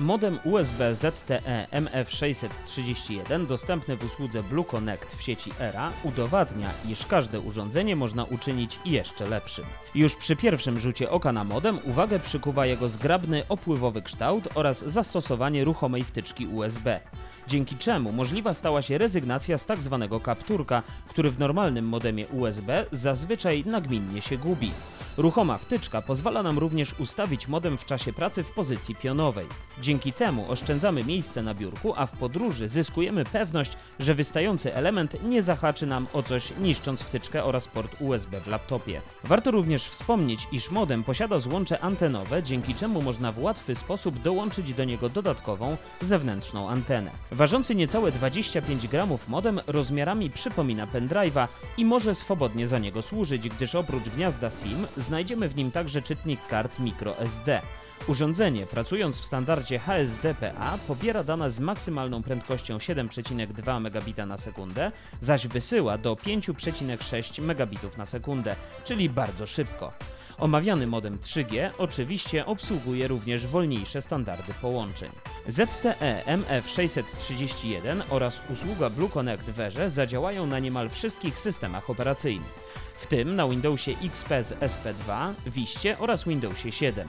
Modem USB ZTE MF631 dostępny w usłudze Blue Connect w sieci ERA udowadnia, iż każde urządzenie można uczynić jeszcze lepszym. Już przy pierwszym rzucie oka na modem uwagę przykuwa jego zgrabny, opływowy kształt oraz zastosowanie ruchomej wtyczki USB, dzięki czemu możliwa stała się rezygnacja z tak zwanego kapturka, który w normalnym modemie USB zazwyczaj nagminnie się gubi. Ruchoma wtyczka pozwala nam również ustawić modem w czasie pracy w pozycji pionowej. Dzięki temu oszczędzamy miejsce na biurku, a w podróży zyskujemy pewność, że wystający element nie zahaczy nam o coś, niszcząc wtyczkę oraz port USB w laptopie. Warto również wspomnieć, iż modem posiada złącze antenowe, dzięki czemu można w łatwy sposób dołączyć do niego dodatkową, zewnętrzną antenę. Ważący niecałe 25 gramów modem rozmiarami przypomina pendrive'a i może swobodnie za niego służyć, gdyż oprócz gniazda SIM znajdziemy w nim także czytnik kart microSD. Urządzenie, pracując w standardzie HSDPA, pobiera dane z maksymalną prędkością 7,2 megabita na sekundę, zaś wysyła do 5,6 megabitów na sekundę, czyli bardzo szybko. Omawiany modem 3G oczywiście obsługuje również wolniejsze standardy połączeń. ZTE MF631 oraz usługa Blue Connect w Erze zadziałają na niemal wszystkich systemach operacyjnych, w tym na Windowsie XP z SP2, Wiście oraz Windowsie 7.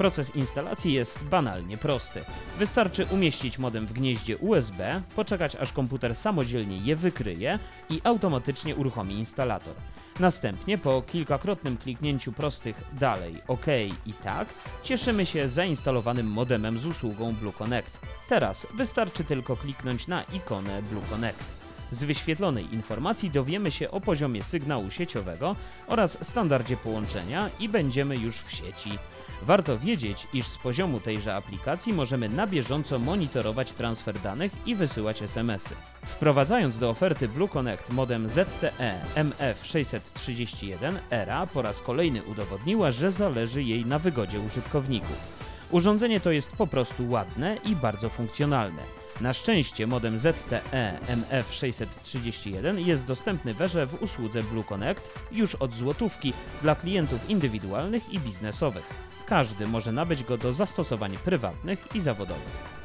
Proces instalacji jest banalnie prosty. Wystarczy umieścić modem w gnieździe USB, poczekać aż komputer samodzielnie je wykryje i automatycznie uruchomi instalator. Następnie po kilkakrotnym kliknięciu prostych dalej, OK i tak cieszymy się zainstalowanym modemem z usługą Blue Connect. Teraz wystarczy tylko kliknąć na ikonę Blue Connect. Z wyświetlonej informacji dowiemy się o poziomie sygnału sieciowego oraz standardzie połączenia i będziemy już w sieci. Warto wiedzieć, iż z poziomu tejże aplikacji możemy na bieżąco monitorować transfer danych i wysyłać SMS-y. Wprowadzając do oferty Blue Connect modem ZTE MF631, ERA po raz kolejny udowodniła, że zależy jej na wygodzie użytkowników. Urządzenie to jest po prostu ładne i bardzo funkcjonalne. Na szczęście modem ZTE MF631 jest dostępny w erze w usłudze Blue Connect już od złotówki dla klientów indywidualnych i biznesowych. Każdy może nabyć go do zastosowań prywatnych i zawodowych.